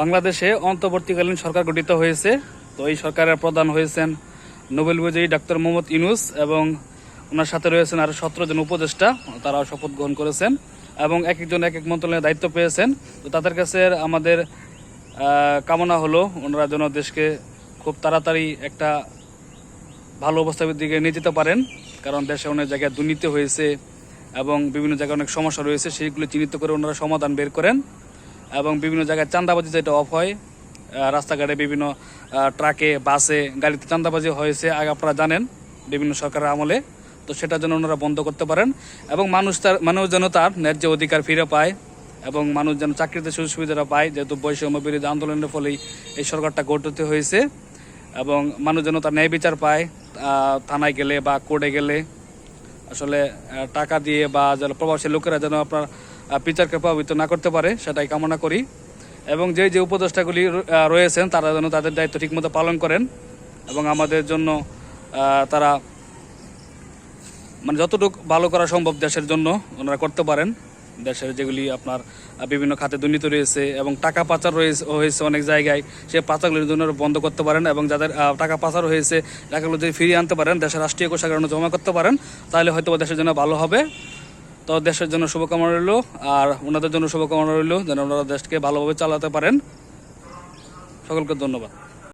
বাংলাদেশে অন্তর্বর্তীকালীন সরকার গঠিত হয়েছে। তো এই সরকারের প্রধান হয়েছেন নোবেল বিজয়ী ডাক্তার মোহাম্মদ ইনুস এবং ওনার সাথে রয়েছেন আরও সতেরো জন উপদেষ্টা, তারাও শপথ গ্রহণ করেছেন এবং এক একজন এক এক মন্ত্রণালয়ের দায়িত্ব পেয়েছেন। তো তাদের কাছে আমাদের কামনা হলো ওনারা যেন দেশকে খুব তাড়াতাড়ি একটা ভালো অবস্থার দিকে নিয়ে যেতে পারেন, কারণ দেশে অনেক জায়গায় দুর্নীতি হয়েছে এবং বিভিন্ন জায়গায় অনেক সমস্যা রয়েছে, সেইগুলো চিহ্নিত করে ওনারা সমাধান বের করেন। এবং বিভিন্ন জায়গায় চাঁদাবাজি যেটা অফ হয় রাস্তাঘাটে বিভিন্ন ট্রাকে বাসে গাড়িতে চাঁদাবাজি হয়েছে, আগে আপনারা জানেন বিভিন্ন সরকারের আমলে। তো সেটা যেন ওনারা বন্ধ করতে পারেন এবং মানুষ তার, মানুষ যেন তার ন্যায্য অধিকার ফিরে পায় এবং মানুষ যেন চাকরিতে সুযোগ সুবিধাটা পায়, যেহেতু বৈষম্য বিরোধী আন্দোলনের ফলেই এই সরকারটা গঠিত হয়েছে। এবং মানুষ যেন তার ন্যায় বিচার পায় থানায় গেলে বা কোর্টে গেলে। আসলে টাকা দিয়ে বা যেন প্রবাসী লোকেরা যেন আপনার আহ, বিচারকে প্রভাবিত না করতে পারে সেটাই কামনা করি। এবং যে যে উপদেষ্টাগুলি রয়েছেন তারা যেন তাদের দায়িত্ব ঠিকমতো পালন করেন এবং আমাদের জন্য তারা মানে যতটুকু ভালো করা সম্ভব দেশের জন্য ওনারা করতে পারেন। দেশের যেগুলি আপনার বিভিন্ন খাতে দুর্নীতি রয়েছে এবং টাকা পাচার রয়েছে হয়েছে অনেক জায়গায় সে পাচারগুলির জন্য বন্ধ করতে পারেন এবং যাদের টাকা পাচার হয়েছে টাকাগুলো যদি ফিরিয়ে আনতে পারেন দেশের রাষ্ট্রীয় কোষাগারে জমা করতে পারেন তাহলে হয়তো দেশের জন্য ভালো হবে। তো দেশের জন্য শুভকামনা রইল, আর ওনাদের জন্য শুভকামনা রইল যেন ওনারা দেশকে ভালোভাবে চালাতে পারেন। সকলকে ধন্যবাদ।